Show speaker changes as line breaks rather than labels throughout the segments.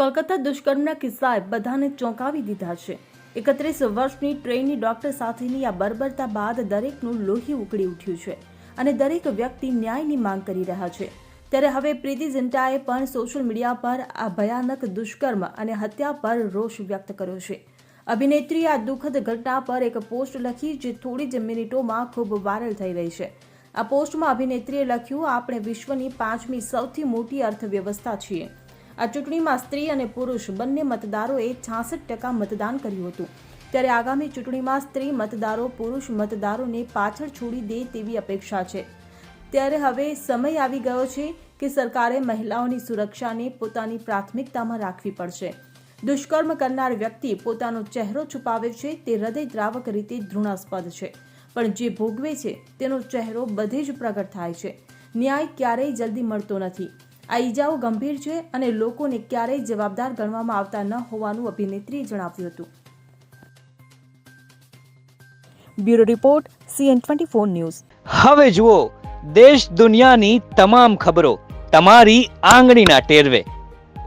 કોલકાતા દુષ્કર્મના કિસ્સાએ બધાને ચોંકાવી દીધા છે. એકત્રીસ વર્ષની ટ્રેની ડોક્ટર સાથેની આ બર્બરતા બાદ દરેકનું લોહી ઉકળી ઉઠ્યું છે અને દરેક વ્યક્તિ ન્યાયની માંગ કરી રહ્યા છે. ત્યારે હવે પ્રીતિ ઝિન્ટાએ પણ સોશિયલ મીડિયા પર આ ભયાનક દુષ્કર્મ અને હત્યા પર રોષ વ્યક્ત કર્યો છે. અભિનેત્રીએ આ દુઃખદ ઘટના પર એક પોસ્ટ લખી જે થોડી જ મિનિટોમાં ખૂબ વાયરલ થઈ રહી છે. આ પોસ્ટમાં અભિનેત્રીએ લખ્યું, આપણે વિશ્વની પાંચમી સૌથી મોટી અર્થવ્યવસ્થા છીએ. આ ચૂંટણીમાં સ્ત્રી અને પુરુષ બંને મતદારોએ છાસઠ ટકા મતદાન કર્યું હતું. ત્યારે આગામી ચૂંટણીમાં સ્ત્રી મતદારો, પુરુષ મતદારોને પાછળ છોડી દે તેવી અપેક્ષા છે. ત્યારે હવે સમય આવી ગયો છે કે સરકારે મહિલાઓની સુરક્ષાને પોતાની પ્રાથમિકતામાં રાખવી પડશે. દુષ્કર્મ કરનાર વ્યક્તિ પોતાનો ચહેરો છુપાવે છે, તે હૃદયદ્રાવક રીતે ઘૃણાસ્પદ છે. પણ જે ભોગવે છે, તેનો ચહેરો બધે જ પ્રગટ થાય છે. ન્યાય ક્યારેય જલ્દી મળતો નથી. આ ઈજાઓ ગંભીર છે અને લોકોને ક્યારેય જવાબદાર ગણવામાં આવતા ન હોવાનું અભિનેત્રીએ જણાવ્યું હતું.
Bureau report, CN twenty four news.
હવે જુઓ, દેશ દુનિયાની તમામ ખબરો તમારી આંગળીના ટેરવે.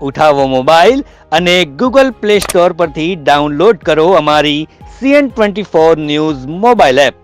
ઉઠાવો મોબાઈલ અને ગૂગલ પ્લે સ્ટોર પરથી ડાઉનલોડ કરો અમારી CN twenty four news mobile app.